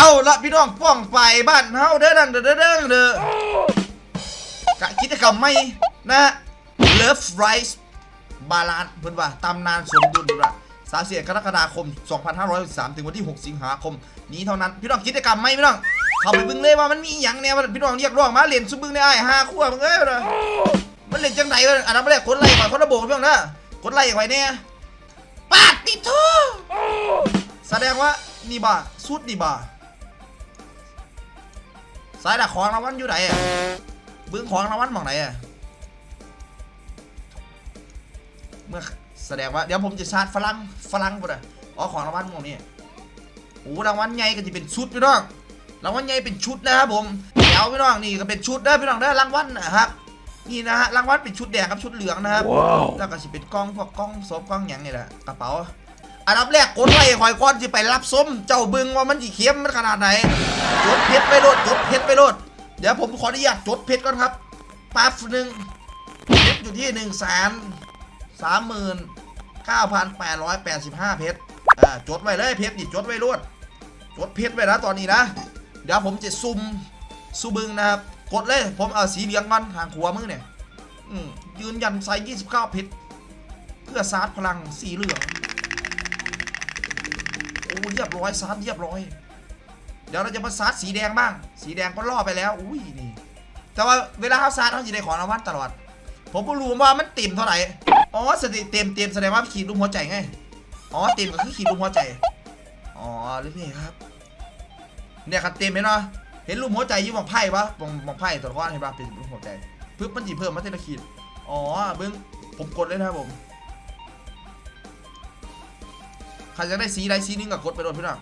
เอาละพี่น้องป้องไปบ้านเฮาเด้อดังเด้อเด้อเด้อเด้อกะกิจกรรมไม่นะ Love Rise บาลานเพิ่นว่าตำนานสมดุลละสาเสียกรกฎาคม 2563 ถึงวันที่ 6 สิงหาคม นี้เท่านั้น พี่น้องกิจกรรมไม่พี่น้อง เข้าไปบิ่งเลยว่ามันมีอย่างแนวพี่น้องเรียกร้องมาเล่นซุบึงในไอ้ห้าขั้วมึงเอ้ยนะมันเล่นจังไหนวะอันนั้นแรกกดไลค์ก่อนคนละโบพี่น้องนะกดไลค์ไว้เนี่ยปาดติดทูแสดงว่านี่บ่าสุดนี่บ่า สายดักของรางวัลอยู่ไหนอะเบื้องของรางวัลหมองไหนอะเมื่อแสดงว่าเดี๋ยวผมจะชาร์จฝรั่งฝรั่งหมดอะอ๋อของรางวัลหมดนี่โอ้รางวัลใหญ่ก็จะเป็นชุดพี่น้องรางวัลใหญ่เป็นชุดนะครับผมเดี๋ยวพี่น้องนี่ก็เป็นชุดได้อพี่น้องได้อรางวัลนะครับนี่นะฮะรางวัลเป็นชุดแดงกับชุดเหลืองนะครับ Wow. แล้วก็จะเป็นกล้องพวกกล้องซบกล้องอย่างนี่แหละกระเป๋า อันดับแรกกดไล่คอยก้อนจะไปรับส้ม เจ้าบึงว่ามันจีเข้มมันขนาดไหนจดเพชรไปโลดจดเพชรไปโลดเดี๋ยวผมขออนุญาตจดเพชรก่อนครับปั๊บหนึ่งเพชรอยู่ที่หนึ่งแสนสามหมื่นเก้าพันแปดร้อยแปดสิบห้าเพชรอ่าจดไว้เลยเพชรดิจดไว้รวดจดเพชรไว้นะตอนนี้นะ เดี๋ยวผมจะซุ่มซูบึงนะครับกดเลยผมเอาสีเหลืองก่อนทางขวามือเนี่ยอืมยืนยันไซส์29เพชรเพื่อซาร์พลังสีเหลือง โอ้เรียบร้อยซาร์เรียบร้อย เดี๋ยวเราจะมาซาร์สีแดงบ้าง สีแดงก็ล่อไปแล้ว อุ้ยนี่ แต่ว่าเวลาเขาซาร์เขาจะได้ของรางวัลตลอด ผมก็รู้ว่ามันเต็มเท่าไหร่ อ๋อสติเต็มเต็มแสดงว่าขีดรูปหัวใจไง อ๋อเต็มก็คือขีดรูปหัวใจ อ๋อหรือพี่ครับ เนี่ยครับเต็มไหมเนาะเห็นรูปหัวใจอยี่หมองไพ่ปะมองมองไพ่ตัวก้อนเห็นปะเป็นรูปหัวใจปึ๊บมันจีเพิ่มมาเท่าขีด อ๋อเบิ้งผมกดเลยนะครับผม ใครจะได้สีใดสีนึงก็กดไปโดนพี่น้อง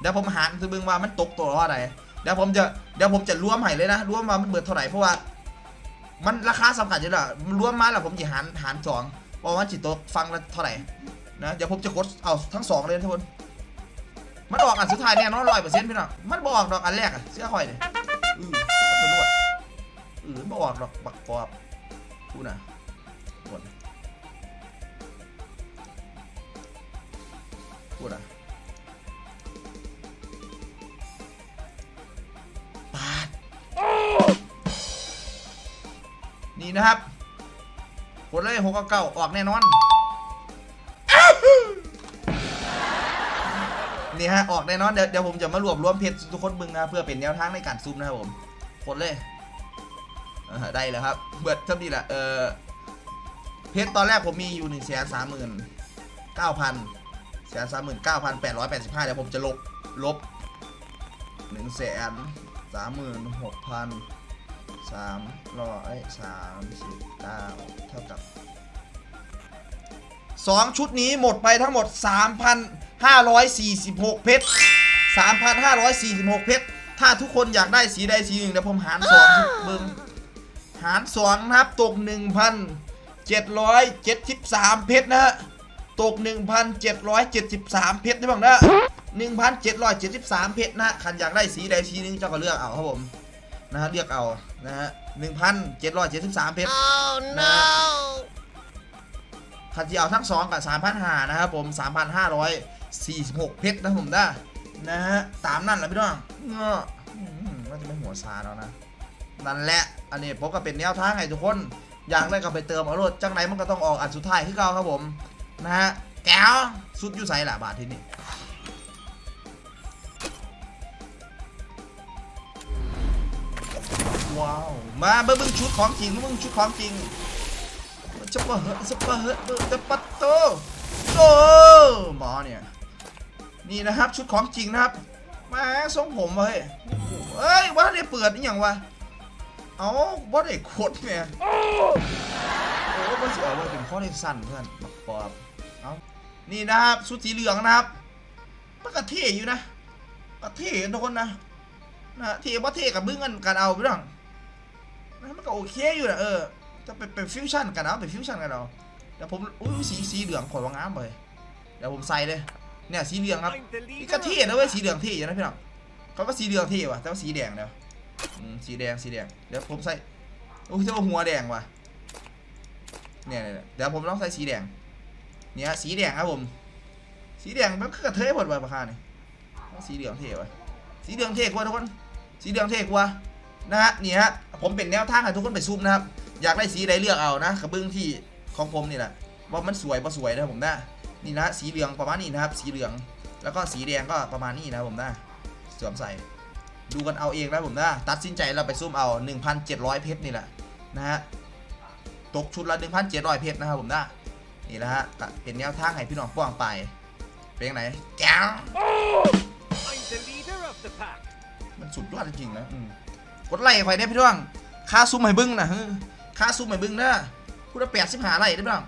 เดี๋ยวผมหารคือเบิ้งว่ามันตกตัวว่าอะไรเดี๋ยวผมจะเดี๋ยวผมจะรวมให้เลยนะรวมว่ามันเบิดเท่าไหร่เพราะว่า มันราคาสำคัญอยู่แล้วมันรวมมาแล้วผมจะหารหารสองเพราะว่าจิตโตกฟังละเท่าไหร่นะเดี๋ยวผมจะกดเอาทั้งสองเลยทุกคนมันออกอันสุดท้ายแน่นอนร้อยเปอร์เซ็นต์พี่น้องมันบอกดอกอันแรกอะเสื้อคอยเนี่ยอือมันไปรวดอือบอกดอกบักกอบพูดนะพูนะพูด นะปาดนี่นะครับกดเลยหกเก้าออกแน่นอน นี่ฮะ ออกแน่นอน เดี๋ยวเดี๋ยวผมจะมารวบรวมเพจทุกคนบึงนะเพื่อเป็นแนวทางในการซูมนะครับผมกดเลยเออได้แล้วครับ เบิดเท่านี้แหละ เออเพจตอนแรกผมมีอยู่หนึ่งแสนสามหมื่นเก้าพัน แสนสามหมื่นเก้าพันแปดร้อยแปดสิบห้าเดี๋ยวผมจะลบลบหนึ่งแสนสามหมื่นหกพันสามร้อยสามสิบเก้าเท่ากับสองชุดนี้หมดไปทั้งหมด 3,546 เพชร 3,546 เพชร ถ้าทุกคนอยากได้สีใดสีหนึ่งเดี๋ยวผมหารสองเบิ้งหารสองนะครับ ตก 1,773 เพชรนะฮะ ตก 1,773 เพชรได้บ้างนะ1,773 เพชรนะฮะคันอยากได้สีใดสีหนึ่งเจ้าก็เลือกเอาครับผมนะฮะเรียกเอานะฮะหนึ่งพันเจ็ดร้อยเจ็ดสิบสามเพชร Oh นะ no! คันที่เอาทั้งสองกับสามพันห้านะครับผมสามพันห้าร้อยสี่สิบหกเพชรนะผมได้นะฮะตามนั่นแหละพี่น้องเงาะอืมว่าจะไม่หัวซาแล้วนะ นั่นแหละ อันนี้ผมก็เป็นแนวทางให้ทุกคน อยากได้ก็ไปเติมเอารถจังไหนมันก็ต้องออกอันสุดท้ายที่เก่าครับผม นะฮะแก้วสุดอยูไซล่ะบาทที่นี่ว้าว มาเบิ่งชุดของจริงเบิ่งชุดของจริงจะปะเหอะจะปะเหอะจะปะโตโอ้หมอเนี่ย นี่นะครับชุดของจริงนะครับ มาทรงผมเว้ยเอ้ยว่าได้เปิดนี่อย่างวะ เอาว่าได้โคตรแม่โอ้ก็เสียว่าเป็นข้อได้สั้นเพื่อนบักปอบ นี่นะครับชุดสีเหลืองนะครับมันก็เท่อยู่นะก็เท่ทุกคนนะนะเท่ว่เท่กับมึงกันกันเอาพี่น้องนะมันก็โอเคอยู่นะเออจะไปเป็นฟิวชั่นกันเอาไปฟิวชั่นกันเอาเดี๋ยวผมอุ้ยสีสีเหลืองข่อยวางามเลยเดี๋ยวผมใส่เลยเนี่ยสีเหลืองครับนี่ก็เท่นะเว้ยสีเหลืองเท่อยู่นะพี่น้องเขาว่าสีเหลืองเท่ว่ะแต่ว่าสีแดงเดี๋ยวสีแดงสีแดงเดี๋ยวผมใส่โอ้ยเจ้าหัวแดงว่ะเนี่ยเนี่ยเนี่ยเดี๋ยวผมต้องใส่สีแดง เนี่ยสีแดงครับผม สีแดงมันคือกระเทยหมดว่ะราคานี่สีเหลืองเท่ว่ะสีเหลืองเท่กว่าทุกคน สีเหลืองเท่กว่านะฮะนี่ฮะผมเป็นแนวทางให้ทุกคนไปซุ่มนะครับ อยากได้สีใดเลือกเอานะกระเบื้องที่ของผมนี่แหละว่ามันสวยปะสวยนะผมนะนี่นะสีเหลืองประมาณนี้นะครับ สีเหลืองแล้วก็สีแดงก็ประมาณนี้นะผมนะสวมใส่ ดูกันเอาเองนะผมนะตัดสินใจเราไปซุ่มเอา 1,700 เพชรนี่แหละนะฮะตกชุดละ 1,700 เพชรนะครับผมนะ นี่แหละฮะก็เป็นแนวทางให้พี่น้องป้องไป เป็นยังไงแก้ว I'm the leader of the pack. มันสุดยอดจริงๆนะอืมกดไลค์ไปได้พี่น้องค่าซุ่มให้เบึ้งนะฮึค่าซุ่มให้เบึ้งนะพูดละแปดสิบหาไลค์ได้พี่น้อง